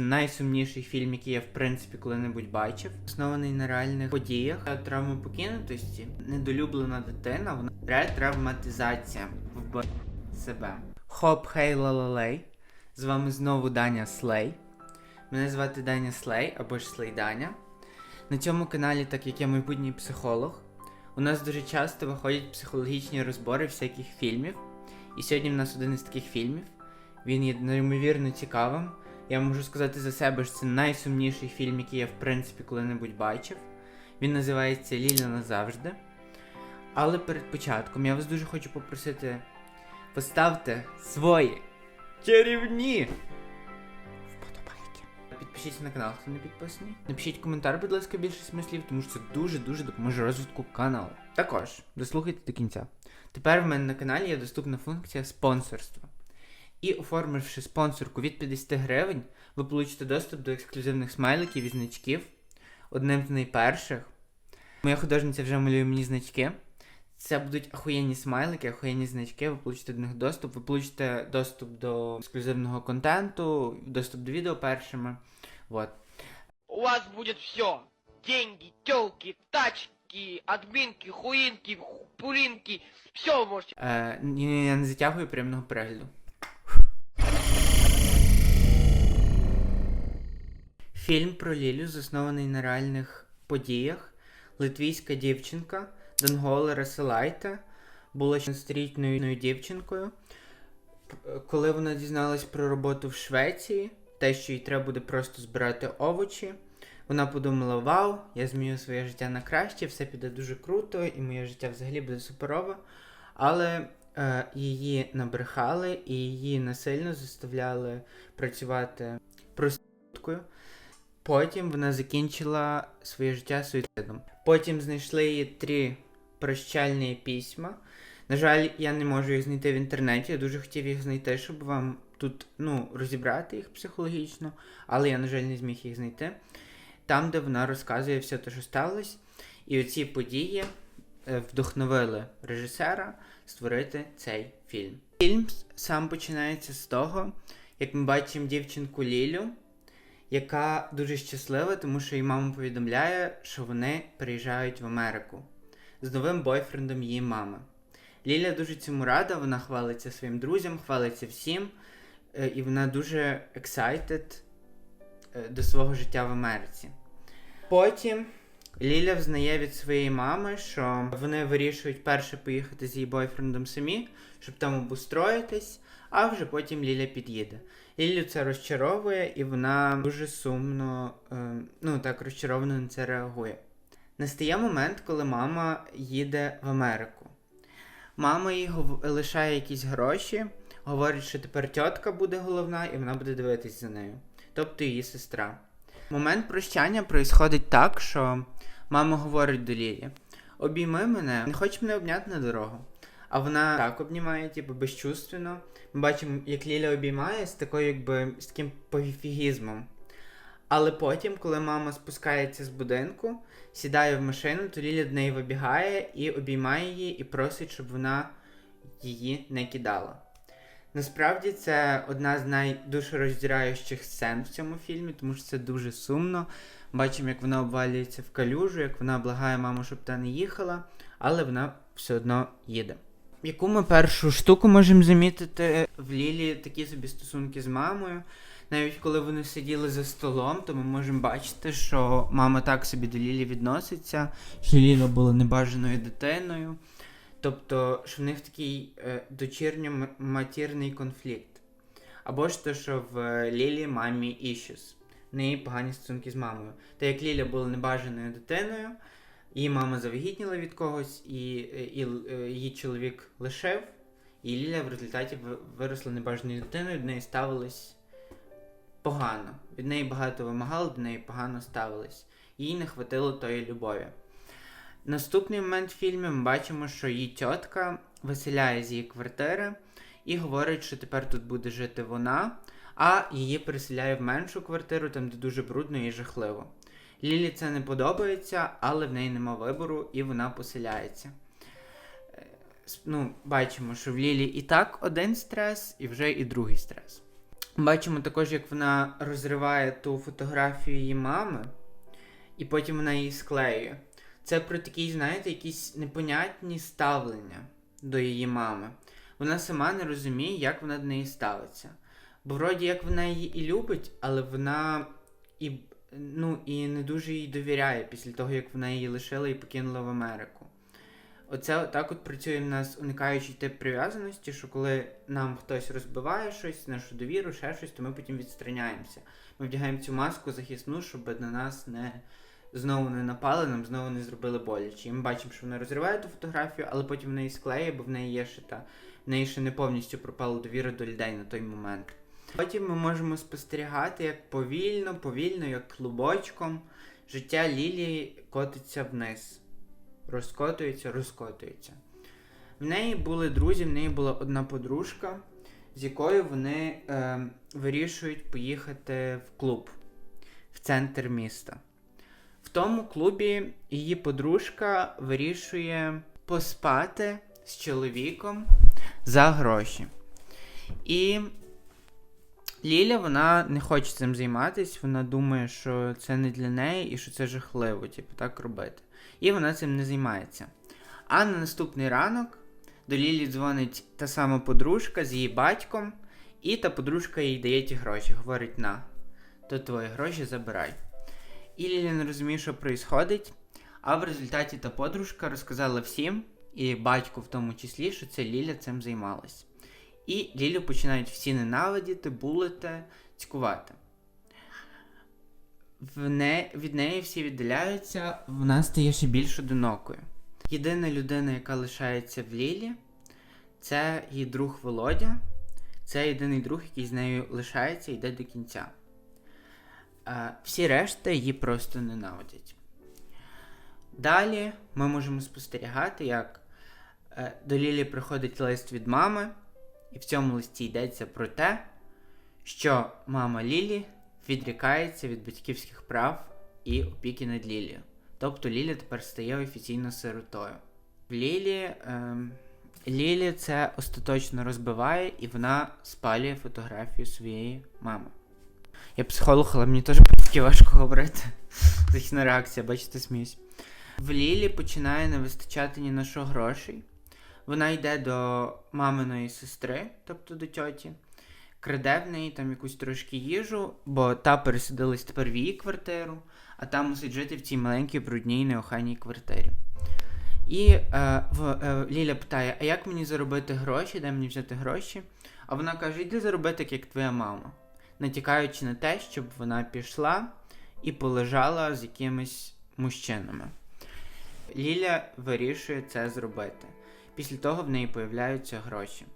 Найсумніший фільм, який я в принципі коли-небудь бачив, оснований на реальних подіях та травмопокинутості. Недолюблена дитина, вона ретравматизація вб себе. Хоп, хей, лалалей. З вами знову Даня Слей. Мене звати Даня Слей або ж Слей Даня. На цьому каналі, так як я майбутній психолог, у нас дуже часто виходять психологічні розбори всяких фільмів. І сьогодні в нас один із таких фільмів. Він є неймовірно цікавим. Я можу сказати за себе, що це найсумніший фільм, який я в принципі коли-небудь бачив. Він називається Ліля назавжди. Але перед початком я вас дуже хочу попросити поставте свої чарівні вподобайки. Підпишіться на канал, хто не підписаний. Напишіть коментар, будь ласка, більше смислів, тому що це дуже-дуже допоможе розвитку каналу. Також дослухайте до кінця. Тепер в мене на каналі є доступна функція спонсорства. І оформивши спонсорку від 50 гривень, ви получите доступ до ексклюзивних смайликів і значків. Одним з найперших. Моя художниця вже малює мені значки. Це будуть ахуєнні смайлики, ахуєнні значки, ви получите до них доступ, ви получите доступ до ексклюзивного контенту, доступ до відео першими. Вот. У вас будет все. Деньги, телки, тачки, админки, хуинки, ху- пулинки. Все можете. Е, я не затягую приємного перегляду. Фільм про Лілю заснований на реальних подіях. Литвійська дівчинка Дангола Расилайте була 16-річною дівчинкою. Коли вона дізналась про роботу в Швеції, те, що їй треба буде просто збирати овочі, вона подумала: Вау, я зміню своє життя на краще, все піде дуже круто, і моє життя взагалі буде суперове. Але е, її набрехали і її насильно заставляли працювати проституткою. Потім вона закінчила своє життя суїцидом. Потім знайшли її три прощальні письма. На жаль, я не можу їх знайти в інтернеті. Я дуже хотів їх знайти, щоб вам тут ну, розібрати їх психологічно, але я, на жаль, не зміг їх знайти. Там, де вона розказує все те, що сталося. І оці події е, вдохновили режисера створити цей фільм. Фільм сам починається з того, як ми бачимо дівчинку Лілю, яка дуже щаслива, тому що її мама повідомляє, що вони приїжджають в Америку з новим бойфрендом її мами. Ліля дуже цьому рада, вона хвалиться своїм друзям, хвалиться всім, е, і вона дуже excited е, до свого життя в Америці. Потім Ліля взнає від своєї мами, що вони вирішують перше поїхати з її бойфрендом самі, щоб там обустроїтись, а вже потім Ліля під'їде. Лілю це розчаровує, і вона дуже сумно, е, ну так розчаровано на це реагує. Настає момент, коли мама їде в Америку. Мама їй лишає якісь гроші, говорить, що тепер тітка буде головна, і вона буде дивитись за нею, тобто її сестра. Момент прощання происходить так, що мама говорить до Лілі: обійми мене, не хочеш мене обняти на дорогу. А вона так обнімає, типу, безчувственно. Ми бачимо, як Ліля обіймає з такою, якби з таким пофігізмом. Але потім, коли мама спускається з будинку, сідає в машину, то Ліля до неї вибігає і обіймає її і просить, щоб вона її не кидала. Насправді це одна з найдушероздираючих сцен в цьому фільмі, тому що це дуже сумно. Бачимо, як вона обвалюється в калюжу, як вона благає маму, щоб та не їхала, але вона все одно їде. Яку ми першу штуку можемо замітити в Лілі такі собі стосунки з мамою. Навіть коли вони сиділи за столом, то ми можемо бачити, що мама так собі до Лілі відноситься, що Ліла була небажаною дитиною. Тобто, що в них такий е, дочірньо-матірний конфлікт. Або ж те, що в е, Лілі мамі іщус. В неї погані стосунки з мамою. Та як Ліля була небажаною дитиною, її мама завагітніла від когось, і, е, і, е, її чоловік лишив, і Ліля в результаті виросла небажаною дитиною, до неї ставились погано. Від неї багато вимагали, до неї погано ставились. Їй не хватило тої любові. Наступний момент в фільмі ми бачимо, що її тітка виселяє з її квартири і говорить, що тепер тут буде жити вона, а її переселяє в меншу квартиру, там де дуже брудно і жахливо. Лілі це не подобається, але в неї нема вибору і вона поселяється. Е, Ну, бачимо, що в Лілі і так один стрес, і вже і другий стрес. Бачимо також, як вона розриває ту фотографію її мами, і потім вона її склеює. Це про такі, знаєте, якісь непонятні ставлення до її мами. Вона сама не розуміє, як вона до неї ставиться. Бо вроді як вона її і любить, але вона і, ну, і не дуже їй довіряє після того, як вона її лишила і покинула в Америку. Оце так от працює в нас уникаючий тип прив'язаності, що коли нам хтось розбиває щось, нашу довіру, ще щось, то ми потім відстраняємося. Ми вдягаємо цю маску захисну, щоб на нас не знову не напали, нам знову не зробили боляче. І ми бачимо, що вона розриває ту фотографію, але потім вона її склеє, бо в неї є ще та в неї ще не повністю пропала довіра до людей на той момент. Потім ми можемо спостерігати, як повільно, повільно, як клубочком, життя Лілії котиться вниз. Розкотується, розкотується. В неї були друзі, в неї була одна подружка, з якою вони е, вирішують поїхати в клуб в центр міста. В тому клубі її подружка вирішує поспати з чоловіком за гроші. І Ліля вона не хоче цим займатися, вона думає, що це не для неї і що це жахливо, типу, так робити. І вона цим не займається. А на наступний ранок до Лілі дзвонить та сама подружка з її батьком, і та подружка їй дає ті гроші, говорить: на, то твої гроші забирай. І Ліля не розуміє, що відбувається, а в результаті та подружка розказала всім, і батьку в тому числі, що це Ліля цим займалась. І Лілю починають всі ненавидіти, булити, цькувати. В не... Від неї всі віддаляються, вона стає ще більш одинокою. Єдина людина, яка лишається в Лілі, це її друг Володя. Це єдиний друг, який з нею лишається і йде до кінця. А всі решта її просто ненавидять. Далі ми можемо спостерігати, як е, до Лілі приходить лист від мами, і в цьому листі йдеться про те, що мама Лілі відрікається від батьківських прав і опіки над Лілією. Тобто Лілі тепер стає офіційно сиротою. Лілі, ем, Лілі це остаточно розбиває і вона спалює фотографію своєї мами. Я психолог, але мені теж таки важко говорити. Захисна реакція, бачите, сміюсь. В Лілі починає не вистачати ні на що грошей. Вона йде до маминої сестри, тобто до тьоті, краде в неї там якусь трошки їжу, бо та пересадилась тепер в її квартиру, а та мусить жити в цій маленькій брудній неохайній квартирі. І е, в, е, Ліля питає: а як мені заробити гроші, де мені взяти гроші? А вона каже: йди зароби так, як твоя мама, натякаючи на те, щоб вона пішла і полежала з якимись мужчинами. Ліля вирішує це зробити. Після того в неї появляються гроші.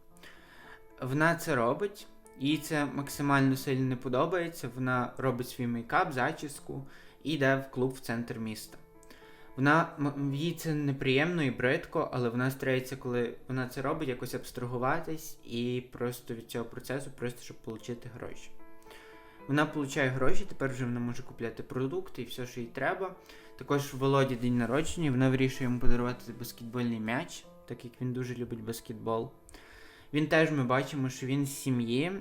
Вона це робить, їй це максимально сильно не подобається. Вона робить свій мейкап, зачіску і йде в клуб в центр міста. Вона їй це неприємно і бридко, але вона старається, коли вона це робить, якось абстрагуватись і просто від цього процесу, просто щоб отримати гроші. Вона отримує гроші, тепер вже вона може купляти продукти і все, що їй треба. Також в Володі день народження, вона вирішує йому подарувати баскетбольний м'яч, так як він дуже любить баскетбол. Він теж ми бачимо, що він з сім'ї,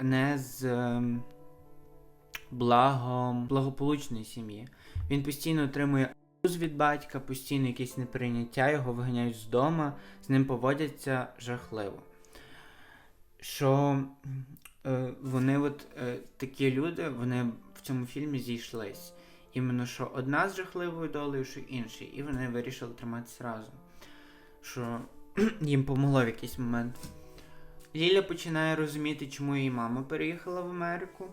не з ем, благом, благополучної сім'ї. Він постійно отримує абуз від батька, постійно якесь неприйняття, його виганяють з дому, з ним поводяться жахливо. Що е, вони, от е, такі люди, вони в цьому фільмі зійшлись. Іменно що одна з жахливою долею, що інший, і вони вирішили триматися разом. Що їм помогло в якийсь момент. Ліля починає розуміти, чому її мама переїхала в Америку,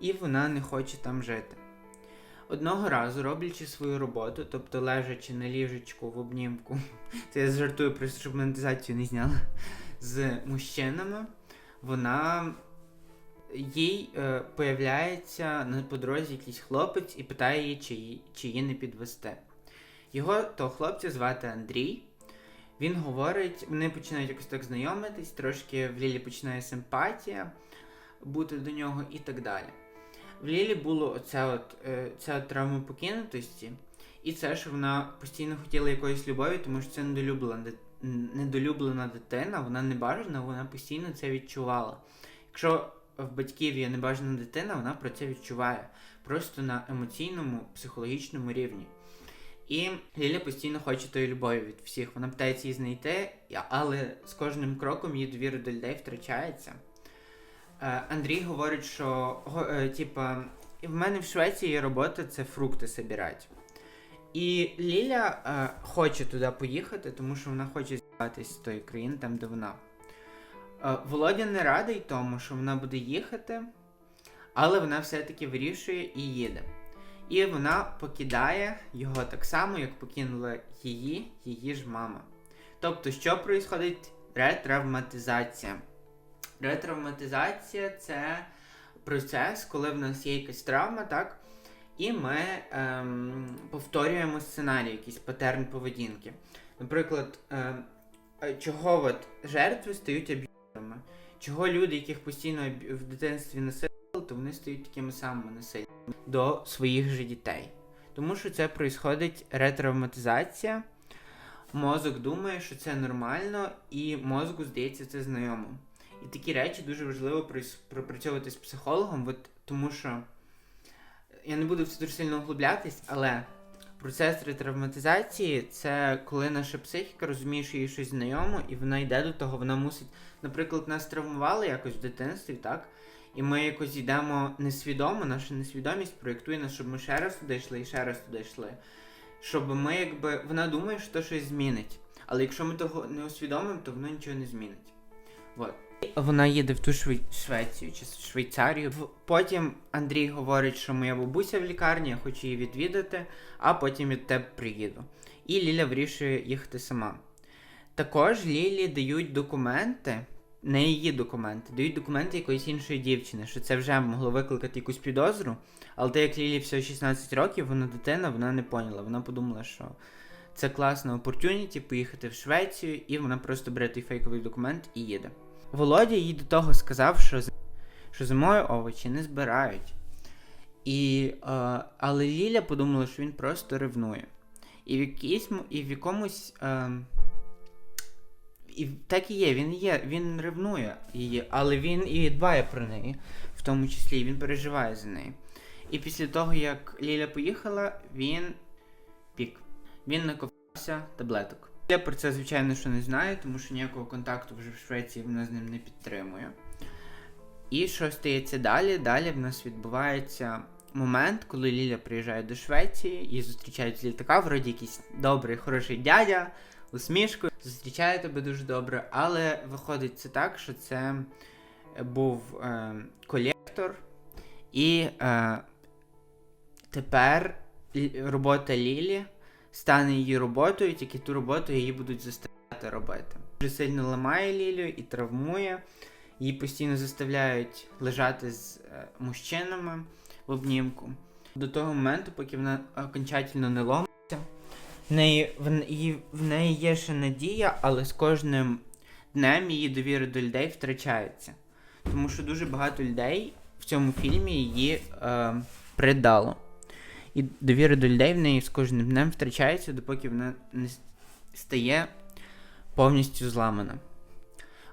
і вона не хоче там жити. Одного разу, роблячи свою роботу, тобто лежачи на ліжечку в обнімку, це я жартую, просто щоб монетизацію не зняла, з мужчинами, вона їй е, появляється на по дорозі якийсь хлопець і питає її, чи, чи її не підвести. Його того хлопця звати Андрій. Він говорить, вони починають якось так знайомитись, трошки в Лілі починає симпатія бути до нього і так далі. В Лілі було оце от, е, ця травма покинутості, і це, що вона постійно хотіла якоїсь любові, тому що це недолюблена, недолюблена дитина, вона не бажана, вона постійно це відчувала. Якщо в батьків є небажана дитина, вона про це відчуває. Просто на емоційному, психологічному рівні. І Ліля постійно хоче тої любові від всіх. Вона питається її знайти, але з кожним кроком її довіра до людей втрачається. Е, Андрій говорить, що е, типа, в мене в Швеції робота це фрукти собирати. І Ліля е, хоче туди поїхати, тому що вона хоче з'їхатись з тої країни, там, де вона. Е, Володя не радий тому, що вона буде їхати, але вона все-таки вирішує і їде. І вона покидає його так само, як покинула її, її ж мама. Тобто, що відбувається? Ретравматизація. Ретравматизація це процес, коли в нас є якась травма, так? І ми ем, повторюємо сценарій, якийсь патерн поведінки. Наприклад, ем, е, чого от жертви стають аб'юзерами? Чого люди, яких постійно в дитинстві насилували, то вони стають такими самими насильними до своїх же дітей. Тому що це відбувається ретравматизація. Мозок думає, що це нормально, і мозку здається це знайомо. І такі речі дуже важливо пропрацьовувати з психологом, от, тому що я не буду в це дуже сильно углублятись, але процес ретравматизації це коли наша психіка розуміє, що їй щось знайомо, і вона йде до того, вона мусить. Наприклад, нас травмували якось в дитинстві, так? І ми якось йдемо несвідомо, наша несвідомість проєктує нас, щоб ми ще раз туди йшли і ще раз туди йшли. Щоб ми якби. Вона думає, що то щось змінить. Але якщо ми того не усвідомимо, то воно нічого не змінить. Вот. Вона їде в ту Швей... Швецію чи Швейцарію. Потім Андрій говорить, що моя бабуся в лікарні, я хочу її відвідати, а потім від тебе приїду. І Ліля вирішує їхати сама. Також Лілі дають документи, не її документи, дають документи якоїсь іншої дівчини, що це вже могло викликати якусь підозру. Але так як Лілі всього 16 років, вона дитина, вона не поняла. Вона подумала, що це класна опортюніті поїхати в Швецію, і вона просто бере той фейковий документ і їде. Володя їй до того сказав, що, що зимою овочі не збирають. І, е, але Ліля подумала, що він просто ревнує. І в, якійсь, і в якомусь. Е, і так і є, він є, він ревнує її, але він і дбає про неї, в тому числі, і він переживає за неї. І після того, як Ліля поїхала, він пік. Він наковався таблеток. Я про це, звичайно, що не знаю, тому що ніякого контакту вже в Швеції вона з ним не підтримує. І що стається далі? Далі в нас відбувається момент, коли Ліля приїжджає до Швеції, її зустрічають з літака, вроді якийсь добрий, хороший дядя, усмішкою, зустрічає тебе дуже добре, але виходить це так, що це був е, колектор, і е, тепер робота Лілі стане її роботою, тільки ту роботу її будуть заставляти робити. Дуже сильно ламає Лілю і травмує. Її постійно заставляють лежати з е, мужчинами в обнімку. До того моменту, поки вона окончательно не ломиться. В неї, в, її- в неї є ще надія, але з кожним днем її довіра до людей втрачається. Тому що дуже багато людей в цьому фільмі її е, придало. І довіра до людей в неї з кожним днем втрачається, допоки вона не стає повністю зламана.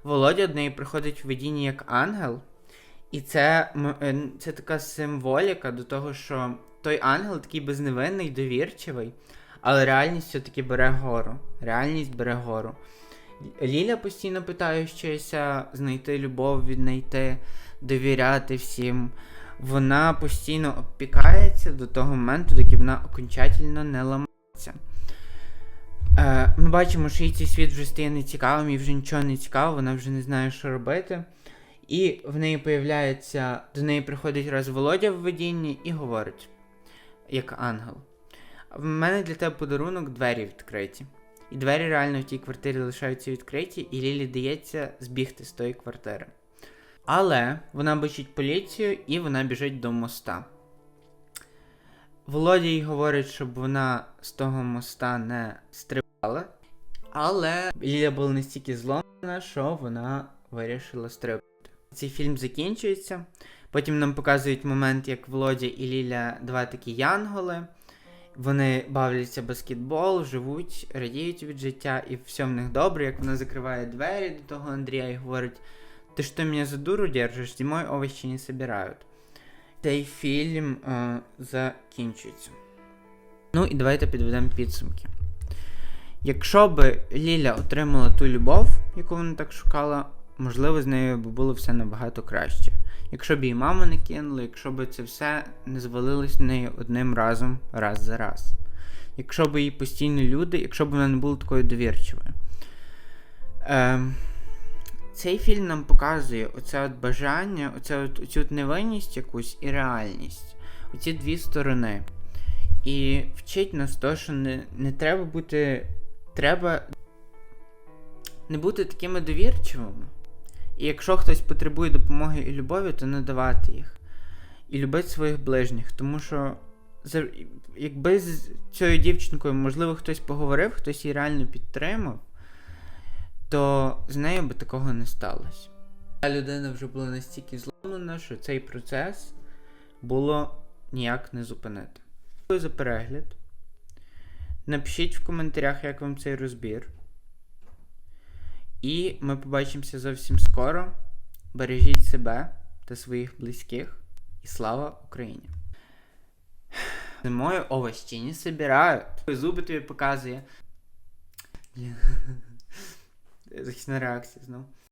Володя до неї приходить в видінні як ангел, і це, е, це така символіка до того, що той ангел такий безневинний, довірчивий, але реальність все-таки бере гору. Реальність бере гору. Ліля постійно питає щося знайти любов, віднайти, довіряти всім. Вона постійно опікається до того моменту, доки вона окончательно не ламається. Е, ми бачимо, що їй цей світ вже стає нецікавим, їй вже нічого не цікаво, вона вже не знає, що робити. І в неї появляється, до неї приходить раз Володя в видінні і говорить, як ангел. В мене для тебе подарунок двері відкриті. І двері реально в тій квартирі лишаються відкриті, і Лілі дається збігти з тої квартири. Але вона бачить поліцію і вона біжить до моста. Володя їй говорить, щоб вона з того моста не стрибала. Але Ліля була настільки зломана, що вона вирішила стрибати. Цей фільм закінчується. Потім нам показують момент, як Володя і Ліля два такі янголи. Вони бавляться баскетбол, живуть, радіють від життя, і все в них добре, як вона закриває двері до того Андрія і говорить: Ты что, меня за дуру держишь? Зимой овощи не собирают. Цей фільм е, закінчується. Ну і давайте підведемо підсумки. Якщо би Ліля отримала ту любов, яку вона так шукала, можливо, з нею б було все набагато краще. Якщо б її маму не кинули, якщо б це все не звалилось на неї одним разом раз за раз. Якщо б її постійно люди, якщо б вона не була такою довірчивою. Ем, цей фільм нам показує оце от бажання, оце от, оцю от невинність якусь і реальність. Оці дві сторони. І вчить нас то, що не, не треба бути. Треба не бути такими довірчивими. І якщо хтось потребує допомоги і любові, то надавати їх. І любити своїх ближніх. Тому що якби з цією дівчинкою, можливо, хтось поговорив, хтось її реально підтримав, то з нею би такого не сталося. Та людина вже була настільки зломлена, що цей процес було ніяк не зупинити. Дякую за перегляд. Напишіть в коментарях, як вам цей розбір. І ми побачимося зовсім скоро. Бережіть себе та своїх близьких. І слава Україні! Зимою овощі не собирають. Зуби тобі показує. Захисна реакція знов.